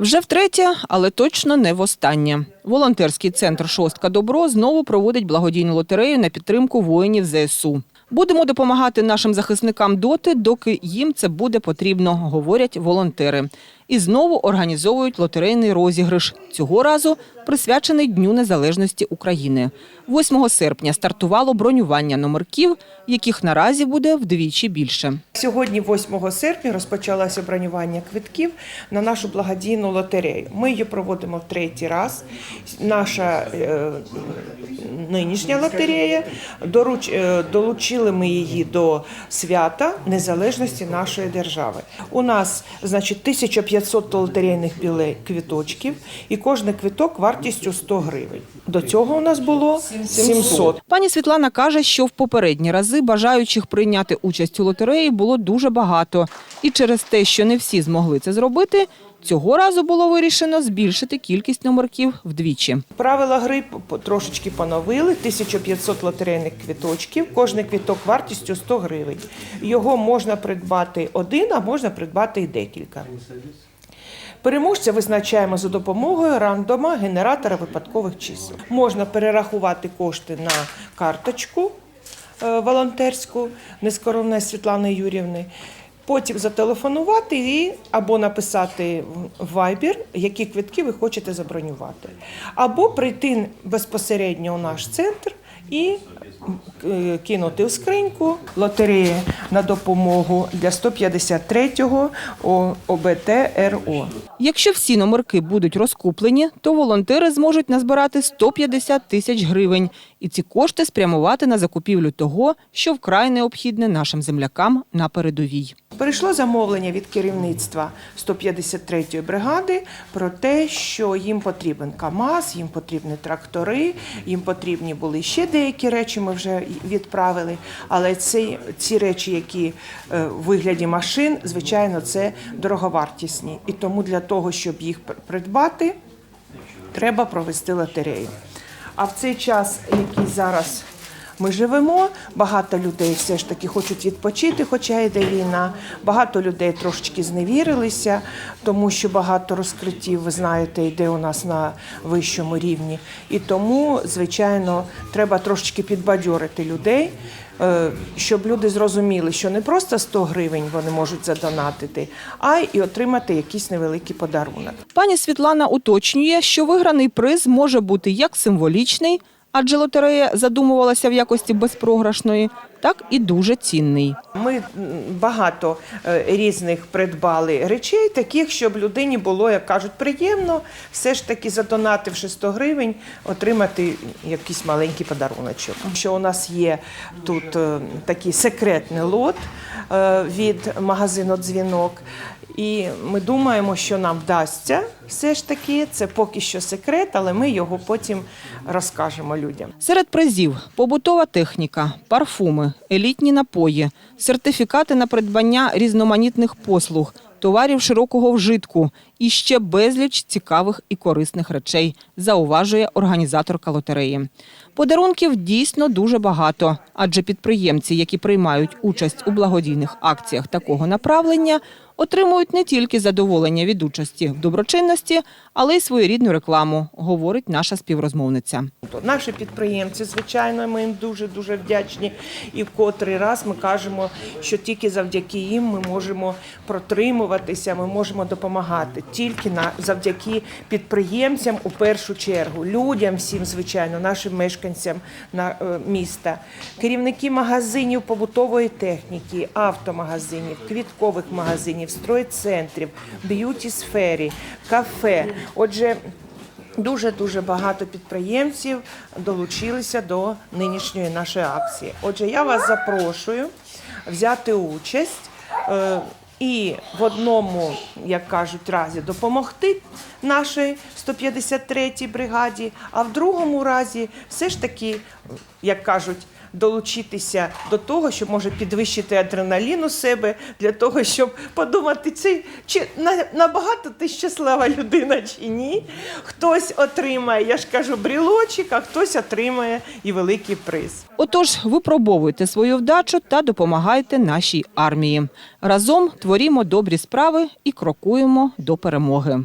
Вже втретє, але точно не востаннє. Волонтерський центр Шостка Добро знову проводить благодійну лотерею на підтримку воїнів ЗСУ. Будемо допомагати нашим захисникам доти, доки їм це буде потрібно, говорять волонтери. І знову організовують лотерейний розіграш. Цього разу присвячений Дню Незалежності України. 8 серпня стартувало бронювання номерків, яких наразі буде вдвічі більше. Сьогодні, 8 серпня, розпочалося бронювання квитків на нашу благодійну лотерею. Ми її проводимо в третій раз. Наша е, нинішня лотерея доруч, е, долучили ми її до свята незалежності нашої держави. У нас, значить, 1500 лотерейних квіточків, і кожен квиток вартістю 100 гривень. До цього у нас було 700. Пані Світлана каже, що в попередні рази бажаючих прийняти участь у лотереї було дуже багато. І через те, що не всі змогли це зробити, цього разу було вирішено збільшити кількість номерків вдвічі. Правила гри трошечки поновили. 1500 лотерейних квіточків. Кожний квіток вартістю 100 гривень. Його можна придбати один, а можна придбати і декілька. Переможця визначаємо за допомогою рандома генератора випадкових чисел. Можна перерахувати кошти на карточку е, волонтерську нескоромної Світлани Юрівни. Потім зателефонувати і або написати в Viber, які квитки ви хочете забронювати, або прийти безпосередньо у наш центр і кинути в скриньку лотереї на допомогу для 153-го О- ОБТ РО. Якщо всі номерки будуть розкуплені, то волонтери зможуть назбирати 150 тисяч гривень. І ці кошти спрямувати на закупівлю того, що вкрай необхідне нашим землякам на передовій. Перейшло замовлення від керівництва 153-ї бригади про те, що їм потрібен КАМАЗ, їм потрібні трактори, їм потрібні були ще деякі речі. Ми вже відправили. Але ці, ці речі, які е, в вигляді машин, звичайно, це дороговартісні. І тому для того, щоб їх придбати, треба провести лотерею. А в цей час, який зараз ми живемо, багато людей все ж таки хочуть відпочити, хоча йде війна. Багато людей трошечки зневірилися, тому що багато розкриттів, ви знаєте, йде у нас на вищому рівні. І тому, звичайно, треба трошечки підбадьорити людей. е, Щоб люди зрозуміли, що не просто 100 гривень вони можуть задонатити, а й отримати якийсь невеликий подарунок. Пані Світлана уточнює, що виграний приз може бути як символічний, адже лотерея задумувалася в якості безпрограшної, так і дуже цінний. Ми багато е, різних придбали речей, таких, щоб людині було, як кажуть, приємно все ж таки задонативши 100 гривень, отримати якийсь маленький подаруночок. Що у нас є тут е, такий секретний лот від магазину Дзвінок. І ми думаємо, що нам вдасться все ж таки. Це поки що секрет, але ми його потім розкажемо людям. Серед призів побутова техніка, парфуми, елітні напої, сертифікати на придбання різноманітних послуг, товарів широкого вжитку і ще безліч цікавих і корисних речей, зауважує організаторка лотереї. Подарунків дійсно дуже багато, адже підприємці, які приймають участь у благодійних акціях такого направлення, отримують не тільки задоволення від участі в доброчинності, але й своєрідну рекламу, говорить наша співрозмовниця. Наші підприємці, звичайно, ми їм дуже дуже вдячні. І в котрий раз ми кажемо, що тільки завдяки їм ми можемо протримуватися, ми можемо допомагати. Тільки на завдяки підприємцям у першу чергу, людям всім, звичайно, нашим мешканцям на е, міста, керівники магазинів побутової техніки, автомагазинів, квіткових магазинів, стройцентрів, б'юті сфері, кафе. Отже. Дуже дуже багато підприємців долучилися до нинішньої нашої акції. Отже, я вас запрошую взяти участь е, і в одному, як кажуть, разі допомогти нашій 153-й бригаді, а в другому разі все ж таки, як кажуть, долучитися до того, що може підвищити адреналін у себе для того, щоб подумати, чи, чи на- набагато ти щаслива людина чи ні. Хтось отримає, я ж кажу, брілочок, а хтось отримає і великий приз. Отож, випробовуйте свою вдачу та допомагайте нашій армії. Разом творімо добрі справи і крокуємо до перемоги.